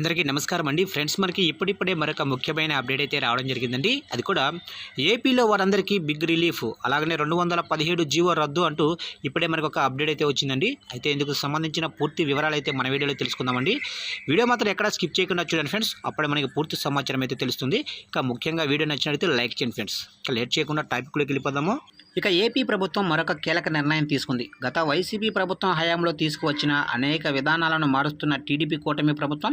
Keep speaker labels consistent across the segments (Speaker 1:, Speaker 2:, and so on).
Speaker 1: అందరికీ నమస్కారం అండి. ఫ్రెండ్స్ మనకి ఇప్పుడిప్పుడే మరొక ముఖ్యమైన అప్డేట్ అయితే రావడం జరిగిందండి. అది కూడా ఏపీలో వారందరికీ బిగ్ రిలీఫ్ అలాగనే రెండు వందల పదిహేడు జీవో రద్దు అంటూ ఇప్పుడే మనకు ఒక అప్డేట్ అయితే వచ్చిందండి. అయితే ఇందుకు సంబంధించిన పూర్తి వివరాలు అయితే మన వీడియోలో తెలుసుకుందామండి. వీడియో మాత్రం ఎక్కడ స్కిప్ చేయకుండా చూడండి ఫ్రెండ్స్. అప్పుడే మనకి పూర్తి సమాచారం అయితే తెలుస్తుంది. ఇక ముఖ్యంగా వీడియో నచ్చినట్లయితే లైక్ చేయండి ఫ్రెండ్స్. ఇక లేట్ చేయకుండా టాపిక్లోకి వెళ్ళిపోదాము. ఇక ఏపీ ప్రభుత్వం మరొక కీలక నిర్ణయం తీసుకుంది. గత వైసీపీ ప్రభుత్వం హయాంలో తీసుకువచ్చిన అనేక విధానాలను మారుస్తున్న టీడీపీ కూటమి ప్రభుత్వం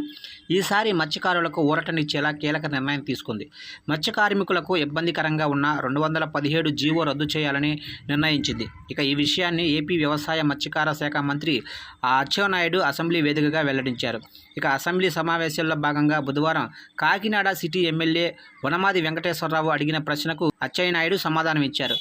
Speaker 1: ఈసారి మత్స్యకారులకు ఊరటనిచ్చేలా కీలక నిర్ణయం తీసుకుంది. మత్స్య కార్మికులకు ఇబ్బందికరంగా ఉన్న రెండు వందల పదిహేడు జీవో రద్దు చేయాలని నిర్ణయించింది. ఇక ఈ విషయాన్ని ఏపీ వ్యవసాయ మత్స్యకార శాఖ మంత్రి అచ్చెన్నాయుడు అసెంబ్లీ వేదికగా వెల్లడించారు. ఇక అసెంబ్లీ సమావేశాల్లో భాగంగా బుధవారం కాకినాడ సిటీ ఎమ్మెల్యే వనమాది వెంకటేశ్వరరావు అడిగిన ప్రశ్నకు అచ్చెన్నాయుడు సమాధానం ఇచ్చారు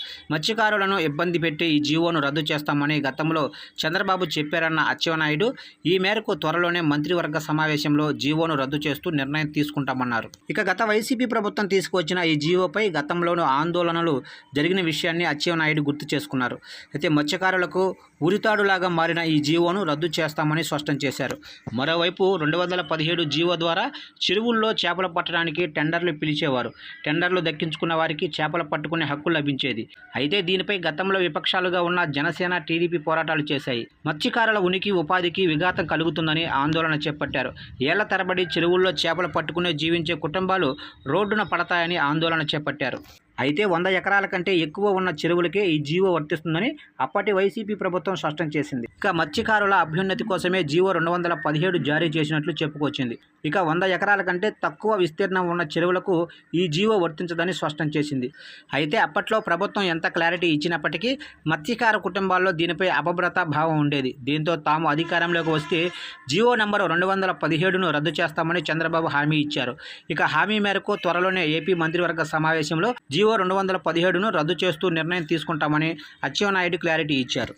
Speaker 1: మత్స్యకారులను ఇబ్బంది పెట్టి ఈ జీవోను రద్దు చేస్తామని గతంలో చంద్రబాబు చెప్పారన్న అచ్చెవనాయుడు ఈ మేరకు త్వరలోనే మంత్రివర్గ సమావేశంలో జీవోను రద్దు చేస్తూ నిర్ణయం తీసుకుంటామన్నారు. ఇక గత వైసీపీ ప్రభుత్వం తీసుకువచ్చిన ఈ జీవోపై గతంలోనూ ఆందోళనలు జరిగిన విషయాన్ని అచ్చెవనాయుడు గుర్తు చేసుకున్నారు. అయితే మత్స్యకారులకు ఉరితాడులాగా మారిన ఈ జీవోను రద్దు చేస్తామని స్పష్టం చేశారు. మరోవైపు రెండు వందల పదిహేడు జీవో ద్వారా చెరువుల్లో చేపలు పట్టడానికి టెండర్లు పిలిచేవారు. టెండర్లు దక్కించుకున్న వారికి చేపలు పట్టుకునే హక్కు లభించేది. అయితే దీనిపై గతంలో విపక్షాలుగా ఉన్న జనసేన టీడీపీ పోరాటాలు చేశాయి. మత్స్యకారుల ఉనికి ఉపాధికి విఘాతం కలుగుతుందని ఆందోళన చేపట్టారు. ఏళ్ళ తరబడి చెరువుల్లో చేపలు పట్టుకునే జీవించే కుటుంబాలు రోడ్డున పడతాయని ఆందోళన చేపట్టారు. అయితే వంద ఎకరాల కంటే ఎక్కువ ఉన్న చెరువులకే ఈ జీవో వర్తిస్తుందని అప్పటి వైసీపీ ప్రభుత్వం స్పష్టం చేసింది. ఇక మత్స్యకారుల అభ్యున్నతి కోసమే జీవో రెండు వందల పదిహేడు జారీ చేసినట్లు చెప్పుకొచ్చింది. ఇక వంద ఎకరాల కంటే తక్కువ విస్తీర్ణం ఉన్న చెరువులకు ఈ జీవో వర్తించదని స్పష్టం చేసింది. అయితే అప్పట్లో ప్రభుత్వం ఎంత క్లారిటీ ఇచ్చినప్పటికీ మత్స్యకార కుటుంబాల్లో దీనిపై అపభ్రత భావం ఉండేది. దీంతో తాము అధికారంలోకి వస్తే జీవో నెంబరు రెండు వందల పదిహేడును రద్దు చేస్తామని చంద్రబాబు హామీ ఇచ్చారు. ఇక హామీ మేరకు త్వరలోనే ఏపీ మంత్రివర్గ సమావేశంలో జీవో జీవో రెండు వందల పదిహేడును రద్దు చేస్తూ నిర్ణయం తీసుకుంటామని అచ్చెన్నాయుడు క్లారిటీ ఇచ్చారు.